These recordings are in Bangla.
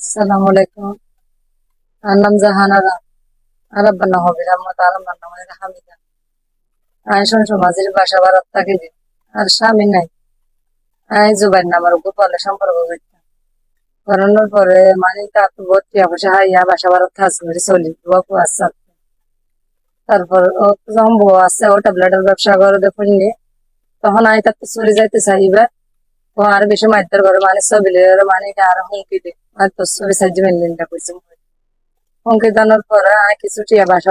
আসসালামু আলাইকুম। আমার নাম জাহানারা আর আব্বার নাম হবির আহমদ আর আমার নাম হলো হামিদা আমি শুনছো মাঝির বাসা ভারত থাকি যে। আর স্বামী নাই। আমি জুবাইর নামের গোপালে সম্পর্ক করতাম করানোর পরে তা তো ভর্তি অবশ্য হাইয়া বাসা ভারত থাকছে করে চলি তারপর ও যখন বউ ও ট্যাবলেটের ব্যবসা করে দেখুন তখন আমি তার চলে যাইতে চাইবে ও আর বেশি মাইতের ঘরে মানে সবিলে মানে আর হুমকি দে আর তোর সবি সাহায্য মেনলিনটা করছে হুমকি দানোর পরে কিছু টিয়া বাসা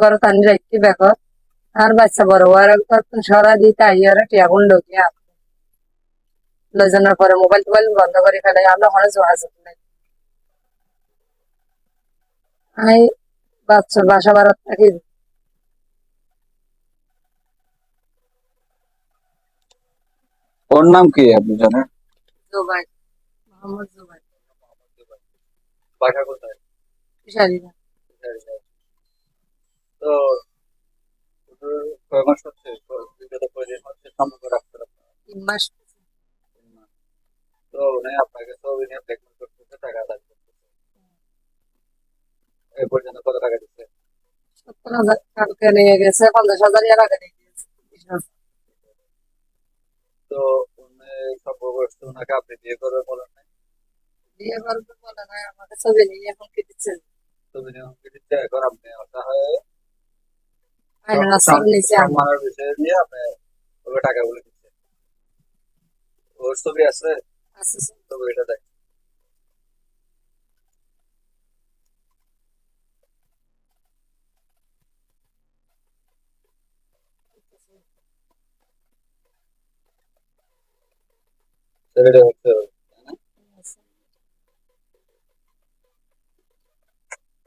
ঘরে টানি রাখতে দেখো। আর বাচ্চা বড় আর সরা দিতে আই আর টিয়া গুন্ড গিয়া লজনের পরে মোবাইল টোবাইল বন্ধ করে ফেলে আমরা হনে যোগাযোগ নাই। আমি বাচ্চা বাসা বাড়াত থাকি। ওর নাম কি আপনি জানেন? জুবাই মোহাম্মদ জুবাই। বাসা কোথায়? ফিশারিরা তো কয় মাস হচ্ছে? বিগত কয়দিন হচ্ছে? সম্পর্ক রাখতে তিন মাস। তো উনি আপনাকে তো উনি করতেছে টাকা দাবি করতেছে। পর্যন্ত কত টাকা দিচ্ছে? সত্তর হাজার টাকা নিয়ে গেছে পঞ্চাশ হাজার এর আগে দিয়ে দিয়েছে তো উনি সম্পর্ক করছে ওনাকে আপনি বিয়ে করবে বলেন নাই? বিয়ে করবে আমাকে ছবি নিয়ে এখন কি দিচ্ছে তো উনি হুমকি দিচ্ছে এখন আপনি নিচে আমার সম্মানের বিষয় নিয়ে আপনি ওকে টাকা বলে দিচ্ছে ওর ছবি আছে ছবি এটা দেখ ছবিটা হচ্ছে ওর, তাই না? আপনি কি থানায় অভিযোগ করছেন ওর জন্য থানা অভিযোগ করছে এখন এই তো।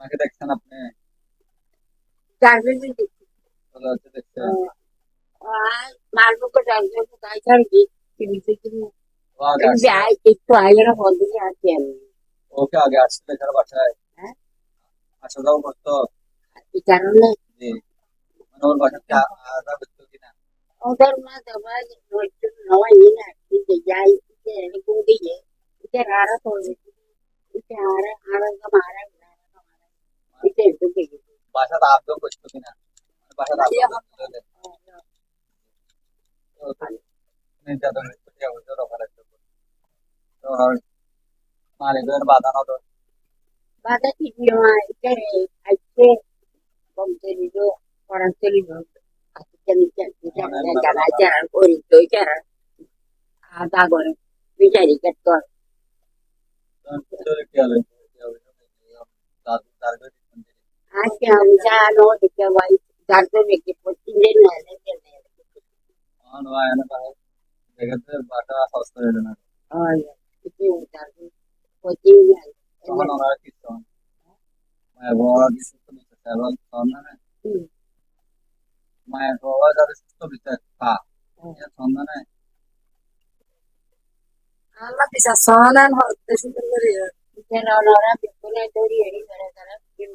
ওনাকে দেখছেন আপনি চাকরি দিদি বলে হচ্ছে দেখছেন মালবুকে চাকরি তাই চাকরি কিনতে কিনে ও আগে আসছে। যাই একটু আগে বলতে আছি আমি ওকে আগে আসছিল এখানে বাসায় হ্যাঁ? আসা যাওয়া করতো এই কারণে জি মানে ওর বাসাতে আদা বেচতো কিনা ওদের মা দেওয়া একটু নয় না কিন্তু যাই এরকম দিয়ে এটা আর তো এটা আর আর মারা কিনা? মালিকের বাধা না তো বাধা কি আজকে ಆಕೆ ವಿಜಾನೋ ದಿಕ್ಕೆ ವೈ ಜಾರ್ದನಿಕ್ಕೆ ಪೊತ್ತಿಂದೆ ನೆಲೆ ಆನ್ ವಾಯನ ಬಾಯ ಜಗತ್ತ ಬಾಟ ಹಸ್ತವೇನ ಆಯ ಇಕ್ಕೆ ಉದಾರ್ದು ಪೊತ್ತಿಂದೆ ಆನ್ ವಾಯನ ಕಿಸ್ತಾನ್ मैं बहुत ही सुस्त मित्र था बहुत सामने में मैं बहुत ज़्यादा सुस्त मित्र था या सामने में अल्लाह किसा सामने हो तो सुंदर है बिचारा बिल्कुल दौड़ी हरी मेरे तरफ कि